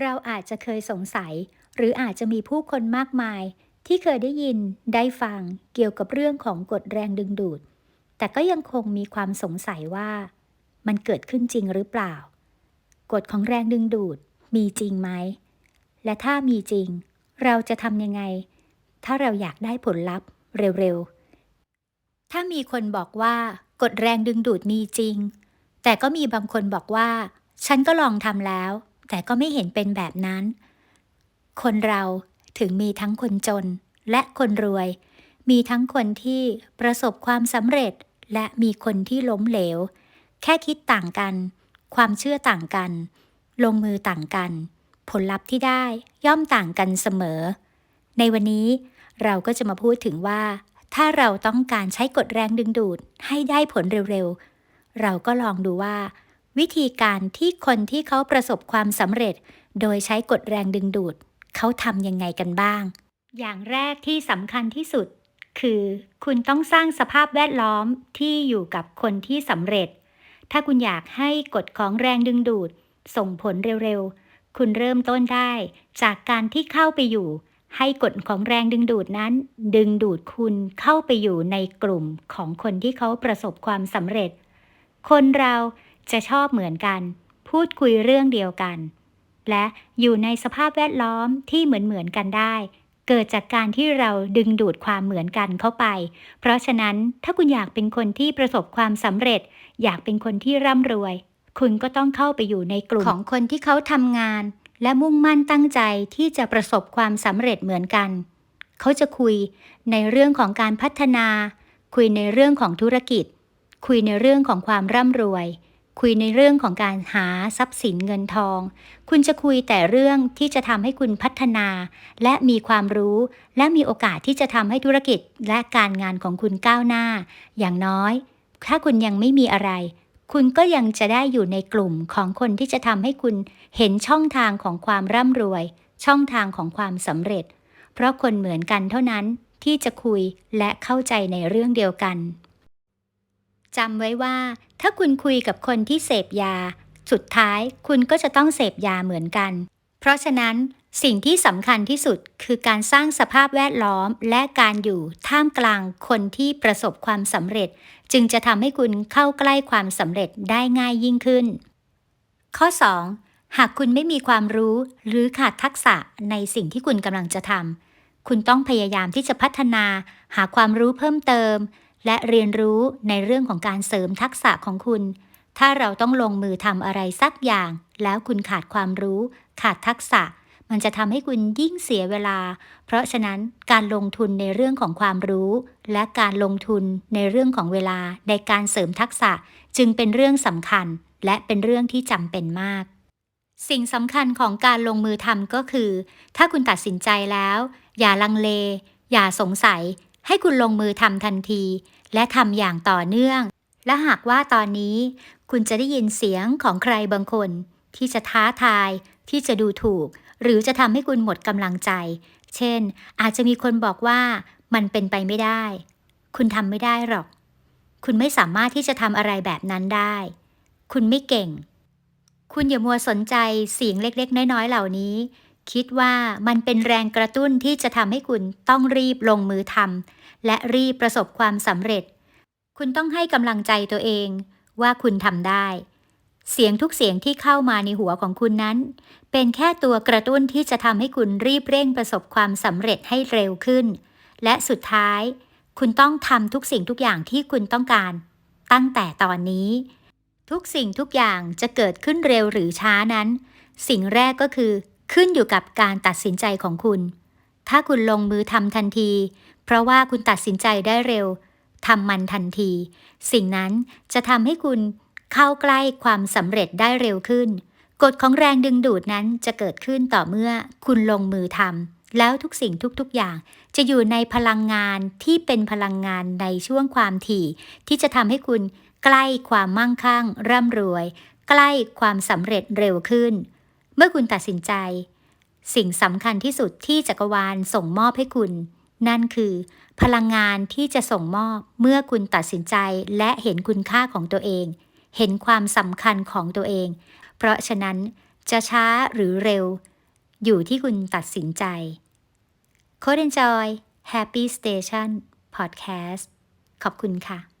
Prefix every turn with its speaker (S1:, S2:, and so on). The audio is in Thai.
S1: เราอาจจะเคยสงสัย หรืออาจจะมีผู้คนมากมาย ที่เคยได้ยินได้ฟังเกี่ยวกับเรื่องของกฎแรงดึงดูด แต่ก็ยังคงมีความสงสัยว่า มันเกิดขึ้นจริงหรือเปล่า กฎของแรงดึงดูดมีจริงไหม และถ้ามีจริง เราจะทำยังไง ถ้าเราอยากได้ผลลัพธ์เร็วๆ ถ้ามีคนบอกว่ากฎแรงดึงดูดมีจริง แต่ก็มีบางคนบอกว่า ฉันก็ลองทำแล้ว แต่ก็ไม่เห็นเป็นแบบนั้น คนเราถึงมีทั้งคนจนและคนรวย มีทั้งคนที่ประสบความสำเร็จ และมีคนที่ล้มเหลว แค่คิดต่างกัน ความเชื่อต่างกัน ลงมือต่างกัน ผลลัพธ์ที่ได้ย่อมต่างกันเสมอ ในวันนี้เราก็จะมาพูดถึงว่า ถ้าเราต้องการใช้กฎแรงดึงดูดให้ได้ผลเร็วๆ เราก็ลองดูว่า วิธีการที่คนที่เขาประสบความสำเร็จ โดยใช้กฎแรงดึงดูด เขาทำยังไงกันบ้าง อย่างแรกที่สำคัญที่สุด คือ คุณต้องสร้างสภาพแวดล้อมที่อยู่กับคนที่สำเร็จ ถ้าคุณอยากให้กฎของแรงดึงดูด ส่งผลเร็วๆ คุณเริ่มต้นได้ จากการที่เข้าไปอยู่ ให้กฎของแรงดึงดูดนั้น ดึงดูดคุณเข้าไปอยู่ในกลุ่มของคนที่เขาประสบความสำเร็จ คนเรา จะชอบเหมือนกัน พูดคุยเรื่องเดียวกัน และอยู่ในสภาพแวดล้อมที่เหมือนเหมือนกันได้ เกิดจากการที่เราดึงดูดความเหมือนกันเข้าไป เพราะฉะนั้นถ้าคุณอยากเป็นคนที่ประสบความสำเร็จ อยากเป็นคนที่ร่ำรวย คุณก็ต้องเข้าไปอยู่ในกลุ่มของคนที่เขาทำงาน และมุ่งมั่นตั้งใจที่จะประสบความสำเร็จเหมือนกัน เขาจะคุยในเรื่องของการพัฒนา คุยในเรื่องของธุรกิจ คุยในเรื่องของความร่ำรวย คุยในเรื่องของการหาทรัพย์สินเงินทอง คุณจะคุยแต่เรื่องที่จะทำให้คุณพัฒนา และมีความรู้ และมีโอกาสที่จะทำให้ธุรกิจและการงานของคุณก้าวหน้า อย่างน้อย ถ้าคุณยังไม่มีอะไร คุณก็ยังจะได้อยู่ในกลุ่มของคนที่จะทำให้คุณเห็นช่องทางของความร่ำรวย ช่องทางของความสำเร็จ เพราะคนเหมือนกันเท่านั้นที่จะคุยและเข้าใจในเรื่องเดียวกัน จำไว้ว่า ถ้าคุณคุยกับคนที่เสพยา สุดท้ายคุณก็จะต้องเสพยาเหมือนกัน เพราะฉะนั้นสิ่งที่สำคัญที่สุดคือการสร้างสภาพแวดล้อม และการอยู่ท่ามกลางคนที่ประสบความสำเร็จ จึงจะทำให้คุณเข้าใกล้ความสำเร็จได้ง่ายยิ่งขึ้น ข้อ 2. หากคุณไม่มีความรู้หรือขาดทักษะในสิ่งที่คุณกำลังจะทำคุณต้องพยายามที่จะพัฒนา หาความรู้เพิ่มเติม และเรียนรู้ในเรื่องของการเสริมทักษะของคุณ ถ้าเราต้องลงมือทำอะไรสักอย่าง แล้วคุณขาดความรู้ ขาดทักษะ มันจะทำให้คุณยิ่งเสียเวลา เพราะฉะนั้นการลงทุนในเรื่องของความรู้ และการลงทุนในเรื่องของเวลาในการเสริมทักษะจึงเป็นเรื่องสำคัญ และเป็นเรื่องที่จำเป็นมากสิ่งสำคัญของการลงมือทำก็คือ ถ้าคุณตัดสินใจแล้ว อย่าลังเล อย่าสงสัย ให้คุณลงมือทำทันที และทำอย่างต่อเนื่อง และหากว่าตอนนี้ คุณจะได้ยินเสียงของใครบางคน ที่จะท้าทาย ที่จะดูถูก หรือจะทำให้คุณหมดกำลังใจ เช่น อาจจะมีคนบอกว่ามันเป็นไปไม่ได้ คุณทำไม่ได้หรอก คุณไม่สามารถที่จะทำอะไรแบบนั้นได้ คุณไม่เก่ง คุณอย่ามัวสนใจเสียงเล็ก ๆ น้อยๆเหล่านี้ คิดว่ามันเป็นแรงกระตุ้นที่จะทำให้คุณต้องรีบลงมือทำและรีบประสบความสำเร็จ คุณต้องให้กำลังใจตัวเองว่าคุณทำได้ เสียงทุกเสียงที่เข้ามาในหัวของคุณนั้น เป็นแค่ตัวกระตุ้นที่จะทำให้คุณรีบเร่งประสบความสำเร็จให้เร็วขึ้น และสุดท้าย คุณต้องทำทุกสิ่งทุกอย่างที่คุณต้องการ ตั้งแต่ตอนนี้ ทุกสิ่งทุกอย่างจะเกิดขึ้นเร็วหรือช้านั้น สิ่งแรกก็คือ ขึ้นอยู่กับการตัดสินใจของคุณ ถ้าคุณลงมือทำทันที เพราะว่าคุณตัดสินใจได้เร็วทำมันทันที สิ่งนั้นจะทำให้คุณเข้าใกล้ความสำเร็จได้เร็วขึ้น กฎของแรงดึงดูดนั้นจะเกิดขึ้นต่อเมื่อคุณลงมือทำแล้วทุกสิ่งทุกๆอย่าง จะอยู่ในพลังงานที่เป็นพลังงานในช่วงความถี่ ที่จะทำให้คุณใกล้ความมั่งคั่งร่ำรวย ใกล้ความสำเร็จเร็วขึ้น เมื่อคุณตัดสินใจ สิ่งสำคัญที่สุดที่จักรวาลส่งมอบให้คุณ นั่นคือ พลังงานที่จะส่งมอบเมื่อคุณตัดสินใจและเห็นคุณค่าของตัวเอง เห็นความสำคัญของตัวเอง เพราะฉะนั้นจะช้าหรือเร็ว อยู่ที่คุณตัดสินใจ Code Enjoy Happy Station Podcast ขอบคุณค่ะ